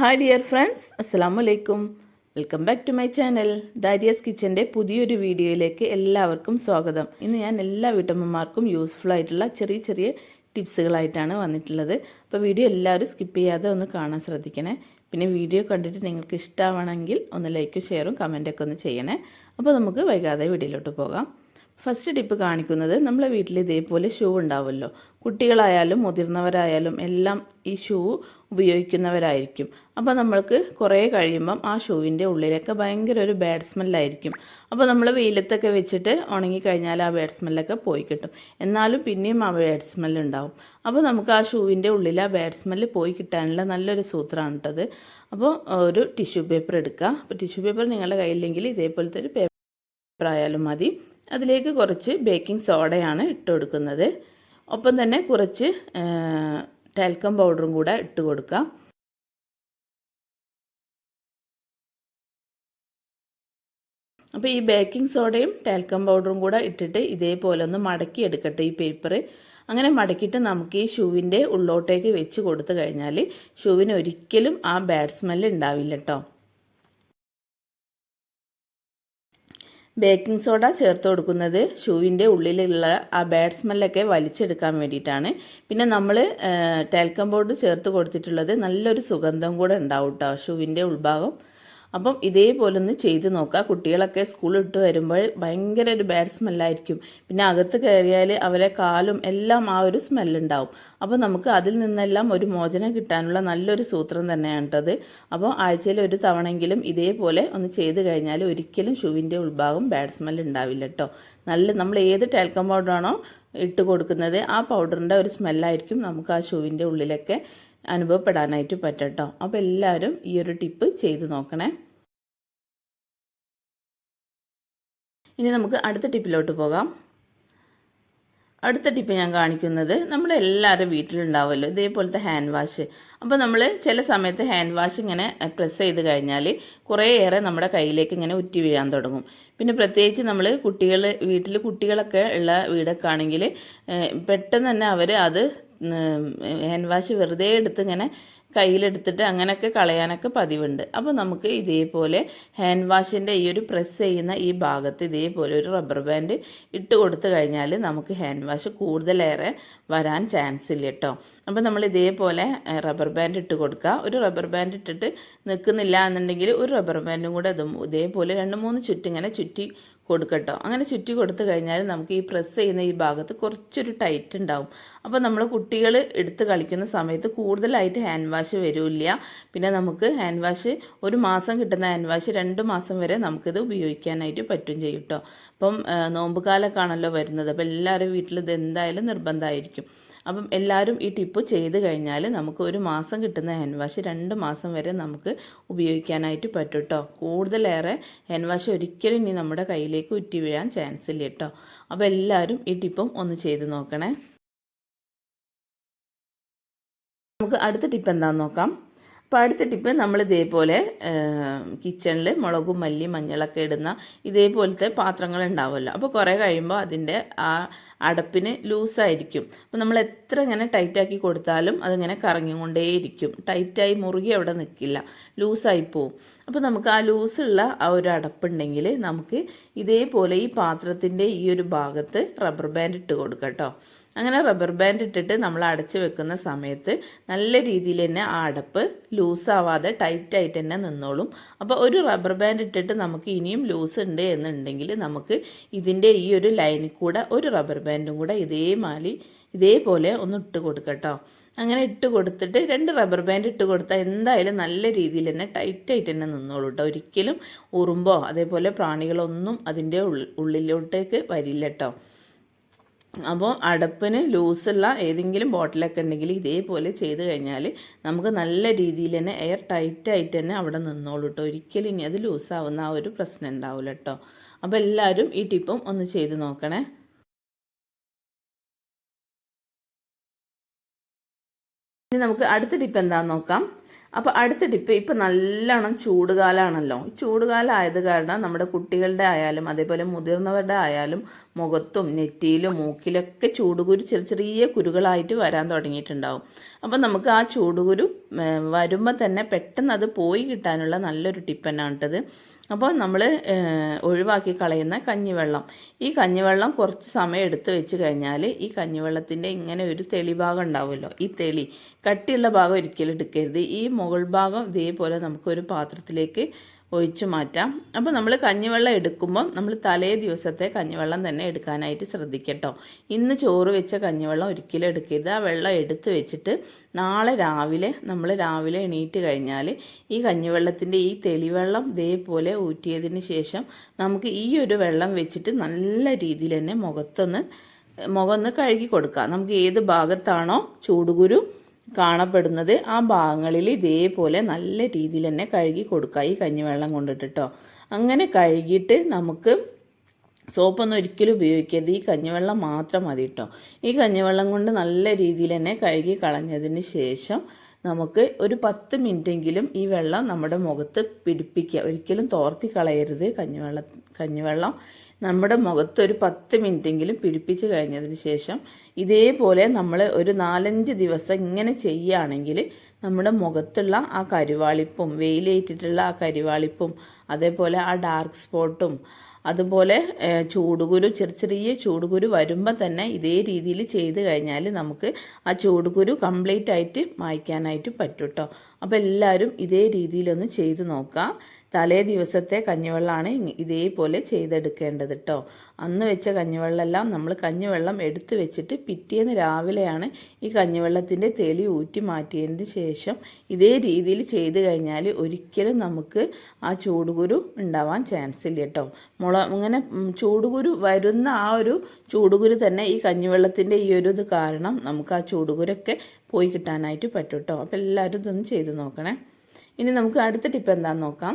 Hi dear friends അസ്സാം വലൈക്കും welcome back to my channel Darius കിച്ചന്റെ പുതിയൊരു വീഡിയോയിലേക്ക് എല്ലാവർക്കും സ്വാഗതം. ഇന്ന് ഞാൻ എല്ലാ വീട്ടമ്മമാർക്കും യൂസ്ഫുൾ ആയിട്ടുള്ള ചെറിയ ചെറിയ ടിപ്സുകളായിട്ടാണ് വന്നിട്ടുള്ളത്. അപ്പോൾ വീഡിയോ എല്ലാവരും സ്കിപ്പ് ചെയ്യാതെ ഒന്ന് കാണാൻ ശ്രദ്ധിക്കണേ. പിന്നെ വീഡിയോ കണ്ടിട്ട് നിങ്ങൾക്ക് ഇഷ്ടമാണെങ്കിൽ ഒന്ന് ലൈക്കും ഷെയറും കമന്റൊക്കെ ഒന്ന് ചെയ്യണേ. അപ്പോൾ നമുക്ക് വൈകാതെ വീഡിയോയിലോട്ട് പോകാം. ഫസ്റ്റ് ടിപ്പ് കാണിക്കുന്നത് നമ്മളെ വീട്ടിൽ ഇതേപോലെ ഷൂ ഉണ്ടാവുമല്ലോ. കുട്ടികളായാലും മുതിർന്നവരായാലും എല്ലാം ഈ ഷൂ ഉപയോഗിക്കുന്നവരായിരിക്കും. അപ്പോൾ നമ്മൾക്ക് കുറേ കഴിയുമ്പം ആ ഷൂവിന്റെ ഉള്ളിലൊക്കെ ഭയങ്കര ഒരു ബാഡ് സ്മെല്ലായിരിക്കും അപ്പോൾ നമ്മൾ വെയിലത്തൊക്കെ വെച്ചിട്ട് ഉണങ്ങിക്കഴിഞ്ഞാൽ ആ ബാഡ് സ്മെല്ലൊക്കെ പോയി കിട്ടും. എന്നാലും പിന്നെയും ആ ബാഡ് സ്മെല്ല് ഉണ്ടാവും. അപ്പോൾ നമുക്ക് ആ ഷൂവിന്റെ ഉള്ളിൽ ആ ബാഡ് സ്മെല്ല് പോയി കിട്ടാനുള്ള നല്ലൊരു സൂത്രമാണ് കേട്ടത് അപ്പോൾ ഒരു ടിഷ്യൂ പേപ്പർ എടുക്കുക. അപ്പോൾ ടിഷ്യൂ പേപ്പർ നിങ്ങളുടെ കയ്യിലെങ്കിൽ ഇതേപോലത്തെ ഒരു പേപ്പർ ആയാലും മതി. അതിലേക്ക് കുറച്ച് ബേക്കിംഗ് സോഡയാണ് ഇട്ട് കൊടുക്കുന്നത് ഒപ്പം തന്നെ കുറച്ച് ടാൽക്കം പൗഡറും കൂടെ ഇട്ട് കൊടുക്കാം അപ്പോൾ ഈ ബേക്കിംഗ് സോഡയും ടാൽക്കം പൗഡറും കൂടെ ഇട്ടിട്ട് ഇതേപോലെ ഒന്ന് മടക്കി എടുക്കട്ടെ ഈ പേപ്പർ അങ്ങനെ മടക്കിയിട്ട് നമുക്ക് ഈ ഷൂവിന്റെ ഉള്ളോട്ടേക്ക് വെച്ച് കൊടുത്തു കഴിഞ്ഞാൽ ഷൂവിന് ഒരിക്കലും ആ ബാഡ് സ്മെല്ല് ഉണ്ടാവില്ല കേട്ടോ ബേക്കിംഗ് സോഡ ചേർത്ത് കൊടുക്കുന്നത് ഷൂവിന്റെ ഉള്ളിലുള്ള ആ ബാഡ് സ്മെല്ലൊക്കെ വലിച്ചെടുക്കാൻ വേണ്ടിയിട്ടാണ്. പിന്നെ നമ്മൾ ടാൽക്കം ബോർഡ് ചേർത്ത് കൊടുത്തിട്ടുള്ളത് നല്ലൊരു സുഗന്ധം കൂടെ ഉണ്ടാവും കേട്ടോ ഷൂവിന്റെ ഉൾഭാഗം. അപ്പം ഇതേപോലെ ഒന്ന് ചെയ്ത് നോക്കുക. കുട്ടികളൊക്കെ സ്കൂളിൽ ഇട്ട് വരുമ്പോൾ ഭയങ്കര ഒരു ബാഡ് സ്മെല്ലായിരിക്കും പിന്നെ അകത്ത് കയറിയാൽ അവരെ കാലും എല്ലാം ആ ഒരു സ്മെല്ലുണ്ടാവും അപ്പോൾ നമുക്ക് അതിൽ നിന്നെല്ലാം ഒരു മോചനം കിട്ടാനുള്ള നല്ലൊരു സൂത്രം തന്നെയാണ് കേട്ടത് അപ്പോൾ ആഴ്ചയിൽ ഒരു തവണെങ്കിലും ഇതേപോലെ ഒന്ന് ചെയ്ത് കഴിഞ്ഞാൽ ഒരിക്കലും ഷൂവിന്റെ ഉൾഭാഗം ബാഡ് സ്മെൽ ഉണ്ടാവില്ല കേട്ടോ. നല്ല നമ്മൾ ഏത് ടാൽക്കം പൗഡറാണോ ഇട്ട് കൊടുക്കുന്നത് ആ പൗഡറിന്റെ ഒരു സ്മെല്ലായിരിക്കും നമുക്ക് ആ ഷൂവിന്റെ ഉള്ളിലൊക്കെ അനുഭവപ്പെടാനായിട്ട് പറ്റട്ടോ. അപ്പോൾ എല്ലാവരും ഈ ഒരു ടിപ്പ് ചെയ്ത് നോക്കണേ. ഇനി നമുക്ക് അടുത്ത ടിപ്പിലോട്ട് പോകാം. അടുത്ത ടിപ്പ് ഞാൻ കാണിക്കുന്നത് നമ്മൾ എല്ലാവരും വീട്ടിലുണ്ടാവുമല്ലോ ഇതേപോലത്തെ ഹാൻഡ് വാഷ് അപ്പോൾ നമ്മൾ ചില സമയത്ത് ഹാൻഡ് വാഷ് ഇങ്ങനെ പ്രസ് ചെയ്ത് കഴിഞ്ഞാൽ കുറേയേറെ നമ്മുടെ കയ്യിലേക്ക് ഇങ്ങനെ ഉറ്റി വീഴാൻ തുടങ്ങും. പിന്നെ പ്രത്യേകിച്ച് നമ്മൾ കുട്ടികൾ വീട്ടിൽ കുട്ടികളൊക്കെ ഉള്ള വീടൊക്കെ ആണെങ്കിൽ പെട്ടെന്ന് തന്നെ അവർ അത് ഹാൻഡ് വാഷ് വെറുതെ എടുത്ത് ഇങ്ങനെ കയ്യിലെടുത്തിട്ട് അങ്ങനെയൊക്കെ കളയാനൊക്കെ പതിവുണ്ട്. അപ്പോൾ നമുക്ക് ഇതേപോലെ ഹാൻഡ് വാഷിന്റെ ഈ ഒരു പ്രസ് ചെയ്യുന്ന ഈ ഭാഗത്ത് ഇതേപോലെ ഒരു റബ്ബർ ബാൻഡ് ഇട്ട് കൊടുത്തു കഴിഞ്ഞാൽ നമുക്ക് ഹാൻഡ് വാഷ് കൂടുതലേറെ വരാൻ ചാൻസ് ഇല്ല കേട്ടോ അപ്പോൾ നമ്മൾ ഇതേപോലെ റബ്ബർ ബാൻഡ് ഇട്ട് കൊടുക്കുക. ഒരു റബ്ബർ ബാൻഡ് ഇട്ടിട്ട് നിൽക്കുന്നില്ല എന്നുണ്ടെങ്കിൽ ഒരു റബ്ബർ ബാൻഡും കൂടെ അതും ഇതേപോലെ രണ്ട് മൂന്ന് ചുറ്റിങ്ങനെ ചുറ്റി കൊടുക്കട്ടോ. അങ്ങനെ ചുറ്റി കൊടുത്തു കഴിഞ്ഞാൽ നമുക്ക് ഈ പ്രസ് ചെയ്യുന്ന ഈ ഭാഗത്ത് കുറച്ചൊരു ടൈറ്റ് ഉണ്ടാവും. അപ്പോൾ നമ്മൾ കുട്ടികൾ എടുത്ത് കളിക്കുന്ന സമയത്ത് കൂടുതലായിട്ട് ഹാൻഡ് വാഷ് വരില്ല. പിന്നെ നമുക്ക് ഹാൻഡ് വാഷ് ഒരു മാസം കിട്ടുന്ന ഹാൻഡ് വാഷ് രണ്ട് മാസം വരെ നമുക്കിത് ഉപയോഗിക്കാനായിട്ട് പറ്റും ചെയ്യും കേട്ടോ അപ്പം നോമ്പ് കാലമൊക്കെ ആണല്ലോ വരുന്നത്. അപ്പോൾ എല്ലാവരും വീട്ടിൽ ഇത് എന്തായാലും നിർബന്ധമായിരിക്കും. അപ്പം എല്ലാവരും ഈ ടിപ്പ് ചെയ്ത് കഴിഞ്ഞാൽ നമുക്ക് ഒരു മാസം കിട്ടുന്ന ഹാൻഡ് വാഷ് രണ്ട് മാസം വരെ നമുക്ക് ഉപയോഗിക്കാനായിട്ട് പറ്റും കേട്ടോ കൂടുതലേറെ ഹാൻഡ് വാഷ് ഒരിക്കലും ഇനി നമ്മുടെ കയ്യിലേക്ക് ഉറ്റി വീഴാൻ ചാൻസ് ഇല്ല കേട്ടോ അപ്പോൾ എല്ലാവരും ഈ ടിപ്പും ഒന്ന് ചെയ്ത് നോക്കണേ. നമുക്ക് അടുത്ത ടിപ്പ് എന്താണെന്ന് നോക്കാം. അപ്പോൾ അടുത്ത ടിപ്പ് നമ്മൾ ഇതേപോലെ കിച്ചണിൽ മുളകും മല്ലി മഞ്ഞളൊക്കെ ഇടുന്ന ഇതേപോലത്തെ പാത്രങ്ങൾ ഉണ്ടാവുമല്ലോ. അപ്പോൾ കുറേ കഴിയുമ്പോൾ അതിന്റെ ആ അടപ്പിന് ലൂസായിരിക്കും. അപ്പോൾ നമ്മൾ എത്ര ഇങ്ങനെ ടൈറ്റാക്കി കൊടുത്താലും അതിങ്ങനെ കറങ്ങിക്കൊണ്ടേയിരിക്കും. ടൈറ്റായി മുറുകി അവിടെ നിൽക്കില്ല ലൂസായി പോവും. അപ്പോൾ നമുക്ക് ആ ലൂസുള്ള ആ ഒരു അടപ്പുണ്ടെങ്കിൽ നമുക്ക് ഇതേപോലെ ഈ പാത്രത്തിന്റെ ഈ ഒരു ഭാഗത്ത് റബ്ബർ ബാൻഡ് ഇട്ട് കൊടുക്കാം കേട്ടോ അങ്ങനെ റബ്ബർ ബാൻഡ് ഇട്ടിട്ട് നമ്മൾ അടച്ചു വെക്കുന്ന സമയത്ത് നല്ല രീതിയിൽ തന്നെ ആ അടപ്പ് ലൂസാവാതെ ടൈറ്റായിട്ട് തന്നെ നിന്നോളും. അപ്പോൾ ഒരു റബ്ബർ ബാൻഡ് ഇട്ടിട്ട് നമുക്ക് ഇനിയും ലൂസ് ഉണ്ട് എന്നുണ്ടെങ്കിൽ നമുക്ക് ഇതിന്റെ ഈ ഒരു ലൈനിൽ കൂടെ ഒരു റബ്ബർ ബാൻഡും കൂടെ ഇതേമാതിരി ഇതേപോലെ ഒന്ന് ഇട്ട് കൊടുക്കട്ടോ അങ്ങനെ ഇട്ട് കൊടുത്തിട്ട് രണ്ട് റബ്ബർ ബാൻഡ് ഇട്ട് കൊടുത്താൽ എന്തായാലും നല്ല രീതിയിൽ തന്നെ ടൈറ്റായിട്ട് തന്നെ നിന്നോളൂ കേട്ടോ ഒരിക്കലും ഉറുമ്പോ അതേപോലെ പ്രാണികളൊന്നും അതിന്റെ ഉള്ളിലോട്ടേക്ക് വരില്ല കേട്ടോ അപ്പോൾ അടപ്പിന് ലൂസുള്ള ഏതെങ്കിലും ബോട്ടിലൊക്കെ ഉണ്ടെങ്കിൽ ഇതേപോലെ ചെയ്ത് കഴിഞ്ഞാൽ നമുക്ക് നല്ല രീതിയിൽ തന്നെ എയർ ടൈറ്റായിട്ട് തന്നെ അവിടെ നിന്നോളൂ കേട്ടോ ഒരിക്കലും ഇനി അത് ലൂസാവുന്ന ആ ഒരു പ്രശ്നം ഉണ്ടാവില്ല കേട്ടോ അപ്പോൾ എല്ലാവരും ഈ ടിപ്പും ഒന്ന് ചെയ്ത് നോക്കണേ. ഇനി നമുക്ക് അടുത്ത ടിപ്പ് എന്താണെന്ന് നോക്കാം. അപ്പോൾ അടുത്ത ടിപ്പ് ഇപ്പം നല്ലോണം ചൂടുകാലമാണല്ലോ ഈ ചൂടുകാലം കാരണം നമ്മുടെ കുട്ടികളുടെ ആയാലും അതേപോലെ മുതിർന്നവരുടെ ആയാലും മുഖത്തും നെറ്റിയിലും മൂക്കിലൊക്കെ ചൂടുകുരു ചെറിയ ചെറിയ കുരുകളായിട്ട് വരാൻ തുടങ്ങിയിട്ടുണ്ടാവും. അപ്പം നമുക്ക് ആ ചൂടുകുരു വരുമ്പോൾ തന്നെ പെട്ടെന്ന് അത് പോയി കിട്ടാനുള്ള നല്ലൊരു ടിപ്പ് കേട്ടത് അപ്പോൾ നമ്മൾ ഒഴിവാക്കി കളയുന്ന കഞ്ഞിവെള്ളം. ഈ കഞ്ഞിവെള്ളം കുറച്ച് സമയം എടുത്ത് വെച്ച് കഴിഞ്ഞാൽ ഈ കഞ്ഞിവെള്ളത്തിന്റെ ഇങ്ങനെ ഒരു തെളി ഭാഗം ഉണ്ടാവുമല്ലോ. ഈ തെളി കട്ടിയുള്ള ഭാഗം ഒരിക്കലും എടുക്കരുത്. ഈ മുകൾ ഭാഗം ഇതേപോലെ നമുക്കൊരു പാത്രത്തിലേക്ക് ഒഴിച്ചു മാറ്റാം. അപ്പോൾ നമ്മൾ കഞ്ഞിവെള്ളം എടുക്കുമ്പോൾ നമ്മൾ തലേ ദിവസത്തെ കഞ്ഞിവെള്ളം തന്നെ എടുക്കാനായിട്ട് ശ്രദ്ധിക്കട്ടോ. ഇന്ന് ചോറ് വെച്ച കഞ്ഞിവെള്ളം ഒരിക്കലും എടുക്കരുത്. ആ വെള്ളം എടുത്ത് വെച്ചിട്ട് നാളെ രാവിലെ നമ്മൾ രാവിലെ എണീറ്റ് കഴിഞ്ഞാൽ ഈ കഞ്ഞിവെള്ളത്തിന്റെ ഈ തെളിവെള്ളം ഇതേപോലെ ഊറ്റിയതിന് ശേഷം നമുക്ക് ഈ ഒരു വെള്ളം വെച്ചിട്ട് നല്ല രീതിയിൽ തന്നെ മുഖത്തൊന്ന് മുഖം ഒന്ന് കഴുകി കൊടുക്കുക നമുക്ക് ഏത് ഭാഗത്താണോ ചൂടുകുരു കാണപ്പെടുന്നത് ആ ഭാഗങ്ങളിൽ ഇതേപോലെ നല്ല രീതിയിൽ തന്നെ കഴുകി കൊടുക്കുക. ഈ കഞ്ഞിവെള്ളം കൊണ്ടിട്ട് അങ്ങനെ കഴുകിയിട്ട് നമുക്ക് സോപ്പൊന്നും ഒരിക്കലും ഉപയോഗിക്കരുത്. ഈ കഞ്ഞിവെള്ളം മാത്രം മതി കേട്ടോ ഈ കഞ്ഞിവെള്ളം കൊണ്ട് നല്ല രീതിയിൽ തന്നെ കഴുകി കളഞ്ഞതിന് ശേഷം നമുക്ക് ഒരു പത്ത് മിനിറ്റെങ്കിലും ഈ വെള്ളം നമ്മുടെ മുഖത്ത് പിടിപ്പിക്കുക. ഒരിക്കലും തോർത്തി കളയരുത് കഞ്ഞിവെള്ളം കഞ്ഞിവെള്ളം നമ്മുടെ മുഖത്ത് ഒരു പത്ത് മിനിറ്റെങ്കിലും പിടിപ്പിച്ച് കഴിഞ്ഞതിന് ശേഷം ഇതേപോലെ നമ്മൾ ഒരു നാലഞ്ച് ദിവസം ഇങ്ങനെ ചെയ്യുകയാണെങ്കിൽ നമ്മുടെ മുഖത്തുള്ള ആ കരുവാളിപ്പും വെയിലേറ്റിട്ടുള്ള ആ കരുവാളിപ്പും അതേപോലെ ആ ഡാർക്ക് സ്പോട്ടും അതുപോലെ ചൂടുകുരു ചെറിയ ചെറിയ ചൂടുകുരു വരുമ്പോൾ തന്നെ ഇതേ രീതിയിൽ ചെയ്ത് കഴിഞ്ഞാൽ നമുക്ക് ആ ചൂടുകുരു കംപ്ലീറ്റ് ആയിട്ട് മായ്ക്കാനായിട്ട് പറ്റും കേട്ടോ അപ്പോൾ എല്ലാവരും ഇതേ രീതിയിലൊന്ന് ചെയ്ത് നോക്കാം. തലേ ദിവസത്തെ കഞ്ഞിവെള്ളമാണ് ഇതേപോലെ ചെയ്തെടുക്കേണ്ടത് കേട്ടോ അന്ന് വെച്ച കഞ്ഞിവെള്ളമെല്ലാം നമ്മൾ കഞ്ഞിവെള്ളം എടുത്തു വെച്ചിട്ട് പിറ്റേന്ന് രാവിലെയാണ് ഈ കഞ്ഞിവെള്ളത്തിന്റെ തെളി ഊറ്റി മാറ്റിയതിന് ശേഷം ഇതേ രീതിയിൽ ചെയ്ത് കഴിഞ്ഞാൽ ഒരിക്കലും നമുക്ക് ആ ചൂടുകുരു ഉണ്ടാവാൻ ചാൻസ് ഇല്ല കേട്ടോ മുള ഇങ്ങനെ ചൂടുകുരു വരുന്ന ആ ഒരു ചൂടുകുരു തന്നെ ഈ കഞ്ഞിവെള്ളത്തിന്റെ ഈ ഒരു ഇത് കാരണം നമുക്ക് ആ ചൂടുകുരൊക്കെ പോയി കിട്ടാനായിട്ട് പറ്റും കേട്ടോ അപ്പോൾ എല്ലാവരും ഇതൊന്ന് ചെയ്ത് നോക്കണേ. ഇനി നമുക്ക് അടുത്ത ടിപ്പ് എന്താണെന്ന് നോക്കാം.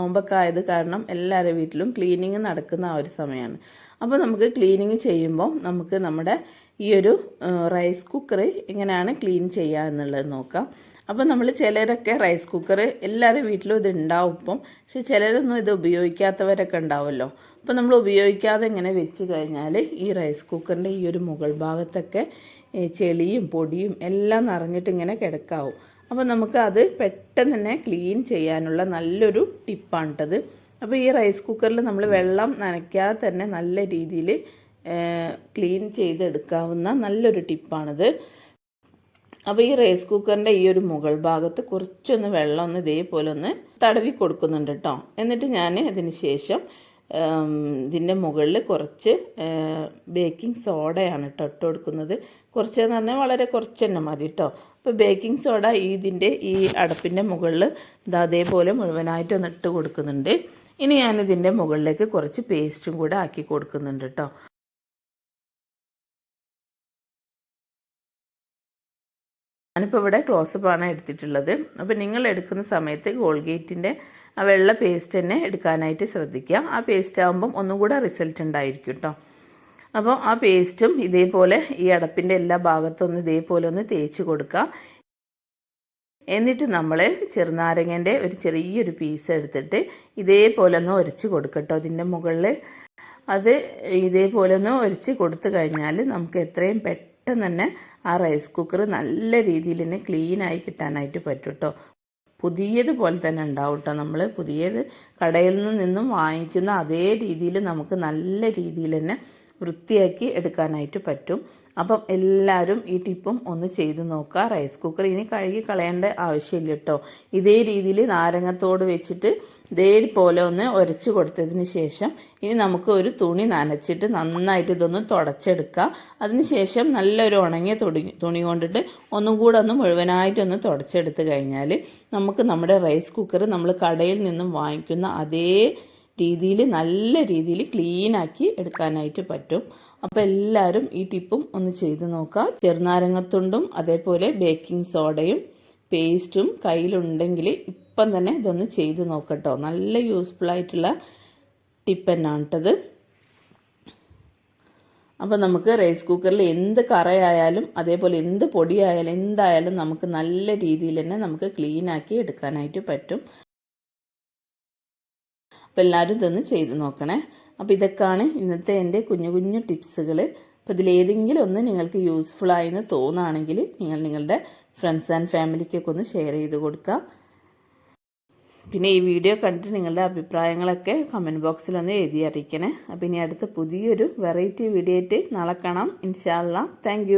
നോമ്പൊക്കെ കാരണം എല്ലാവരുടെ വീട്ടിലും ക്ലീനിങ് നടക്കുന്ന ആ ഒരു സമയമാണ് അപ്പോൾ നമുക്ക് ക്ലീനിങ് ചെയ്യുമ്പോൾ നമുക്ക് നമ്മുടെ ഈ ഒരു റൈസ് കുക്കർ എങ്ങനെയാണ് ക്ലീൻ ചെയ്യുക എന്നുള്ളത് നോക്കാം. അപ്പോൾ നമ്മൾ ചിലരൊക്കെ റൈസ് കുക്കർ എല്ലാവരുടെ വീട്ടിലും ഇത് ഉണ്ടാവും ഇപ്പം. പക്ഷെ ചിലരൊന്നും ഇത് ഉപയോഗിക്കാത്തവരൊക്കെ ഉണ്ടാവുമല്ലോ അപ്പോൾ നമ്മൾ ഉപയോഗിക്കാതെ ഇങ്ങനെ വെച്ച് കഴിഞ്ഞാൽ ഈ റൈസ് കുക്കറിന്റെ ഈ ഒരു മുകൾ ഭാഗത്തൊക്കെ ചെളിയും പൊടിയും എല്ലാം നിറഞ്ഞിട്ട് ഇങ്ങനെ കിടക്കാവും. അപ്പോൾ നമുക്ക് അത് പെട്ടെന്ന് തന്നെ ക്ലീൻ ചെയ്യാനുള്ള നല്ലൊരു ടിപ്പാണിട്ടത്. അപ്പോൾ ഈ റൈസ് കുക്കറിൽ നമ്മൾ വെള്ളം നനയ്ക്കാതെ തന്നെ നല്ല രീതിയിൽ ക്ലീൻ ചെയ്തെടുക്കാവുന്ന നല്ലൊരു ടിപ്പാണിത്. അപ്പോൾ ഈ റൈസ് കുക്കറിന്റെ ഈ ഒരു മുകൾ ഭാഗത്ത് കുറച്ചൊന്ന് വെള്ളം ഒന്ന് ഇതേപോലെ ഒന്ന് തടവി കൊടുക്കുന്നുണ്ട് കേട്ടോ എന്നിട്ട് ഞാൻ ഇതിന് ശേഷം ഇതിന്റെ മുകളിൽ കുറച്ച് ബേക്കിംഗ് സോഡയാണ് കേട്ടോ ഇട്ട് കൊടുക്കുന്നത് കുറച്ചെന്ന് പറഞ്ഞാൽ വളരെ കുറച്ച് തന്നെ മതി കേട്ടോ അപ്പോൾ ബേക്കിംഗ് സോഡ ഇതിന്റെ ഈ അടപ്പിന്റെ മുകളിൽ ഇതാ അതേപോലെ മുഴുവനായിട്ട് ഒന്ന് ഇട്ട് കൊടുക്കുന്നുണ്ട്. ഇനി ഞാൻ ഞാനിതിന്റെ മുകളിലേക്ക് കുറച്ച് പേസ്റ്റും കൂടെ ആക്കി കൊടുക്കുന്നുണ്ട് കേട്ടോ ഞാനിപ്പോൾ ഇവിടെ ക്ലോസപ്പാണ് എടുത്തിട്ടുള്ളത്. അപ്പോൾ നിങ്ങൾ എടുക്കുന്ന സമയത്ത് ഗോൾഗേറ്റിന്റെ ആ വെള്ള പേസ്റ്റ് തന്നെ എടുക്കാനായിട്ട് ശ്രദ്ധിക്കുക. ആ പേസ്റ്റ് ആകുമ്പം ഒന്നും കൂടെ റിസൾട്ട് ഉണ്ടായിരിക്കും കേട്ടോ അപ്പോൾ ആ പേസ്റ്റും ഇതേപോലെ ഈ അടപ്പിന്റെ എല്ലാ ഭാഗത്തും ഒന്ന് ഇതേപോലെ ഒന്ന് തേച്ച് കൊടുക്കുക. എന്നിട്ട് നമ്മൾ ചെറുനാരങ്ങന്റെ ഒരു ചെറിയൊരു പീസ് എടുത്തിട്ട് ഇതേപോലെ ഒന്ന് ഒരച്ച് കൊടുക്കട്ടോ അതിന്റെ മുകളിൽ അത് ഇതേപോലെ ഒന്ന് ഒരച്ച് കൊടുത്തു കഴിഞ്ഞാൽ നമുക്ക് എത്രയും പെട്ടെന്ന് തന്നെ ആ റൈസ് കുക്കർ നല്ല രീതിയിൽ തന്നെ ക്ലീനായി കിട്ടാനായിട്ട് പറ്റും കേട്ടോ പുതിയതുപോലെ തന്നെ ഉണ്ടാവും കേട്ടോ നമ്മൾ പുതിയത് കടയിൽ നിന്നും വാങ്ങിക്കുന്ന അതേ രീതിയിൽ നമുക്ക് നല്ല രീതിയിൽ തന്നെ വൃത്തിയാക്കി എടുക്കാനായിട്ട് പറ്റും. അപ്പം എല്ലാവരും ഈ ടിപ്പും ഒന്ന് ചെയ്ത് നോക്കുക. റൈസ് കുക്കർ ഇനി കഴുകി കളയേണ്ട ആവശ്യമില്ല കേട്ടോ. ഇതേ രീതിയിൽ നാരങ്ങത്തോട് വെച്ചിട്ട് ഇതേപോലെ ഒന്ന് ഉരച്ച് കൊടുത്തതിന് ശേഷം ഇനി നമുക്ക് ഒരു തുണി നനച്ചിട്ട് നന്നായിട്ട് ഇതൊന്ന് തുടച്ചെടുക്കാം. അതിനുശേഷം നല്ലൊരു ഉണങ്ങിയ തുണി തുണി കൊണ്ടിട്ട് ഒന്നും കൂടെ ഒന്ന് മുഴുവനായിട്ടൊന്ന് തുടച്ചെടുത്ത് കഴിഞ്ഞാൽ നമുക്ക് നമ്മുടെ റൈസ് കുക്കർ നമ്മൾ കടയിൽ നിന്നും വാങ്ങിക്കുന്ന അതേ രീതിയിൽ നല്ല രീതിയിൽ ക്ലീനാക്കി എടുക്കാനായിട്ട് പറ്റും. അപ്പോൾ എല്ലാവരും ഈ ടിപ്പും ഒന്ന് ചെയ്ത് നോക്കുക ചെറുനാരങ്ങത്തുണ്ടും അതേപോലെ ബേക്കിംഗ് സോഡയും പേസ്റ്റും കയ്യിലുണ്ടെങ്കിൽ ഇപ്പം തന്നെ ഇതൊന്ന് ചെയ്ത് നോക്കട്ടോ. നല്ല യൂസ്ഫുൾ ആയിട്ടുള്ള ടിപ്പ് തന്നെയാണ് അപ്പോൾ നമുക്ക് റൈസ് കുക്കറിൽ എന്ത് കറയായാലും അതേപോലെ എന്ത് പൊടിയായാലും എന്തായാലും നമുക്ക് നല്ല രീതിയിൽ തന്നെ നമുക്ക് ക്ലീനാക്കി എടുക്കാനായിട്ട് പറ്റും. അപ്പോൾ എല്ലാവരും ഇതൊന്ന് ചെയ്ത് നോക്കണേ. അപ്പോൾ ഇതൊക്കെയാണ് ഇന്നത്തെ എന്റെ കുഞ്ഞു കുഞ്ഞു ടിപ്സുകൾ അപ്പോൾ ഇതിലേതെങ്കിലും ഒന്ന് നിങ്ങൾക്ക് യൂസ്ഫുൾ ആയെന്ന് തോന്നുകയാണെങ്കിൽ നിങ്ങൾ നിങ്ങളുടെ ഫ്രണ്ട്സ് ആൻഡ് ഫാമിലിക്കൊക്കെ ഒന്ന് ഷെയർ ചെയ്ത് കൊടുക്കുക പിന്നെ ഈ വീഡിയോ കണ്ടിട്ട് നിങ്ങളുടെ അഭിപ്രായങ്ങളൊക്കെ കമന്റ് ബോക്സിൽ ഒന്ന് എഴുതി അറിയിക്കണേ. അപ്പോൾ ഇനി അടുത്ത പുതിയൊരു വെറൈറ്റി വീഡിയോ ആയിട്ട് നാളെ കാണാം. ഇൻഷാല്ല താങ്ക്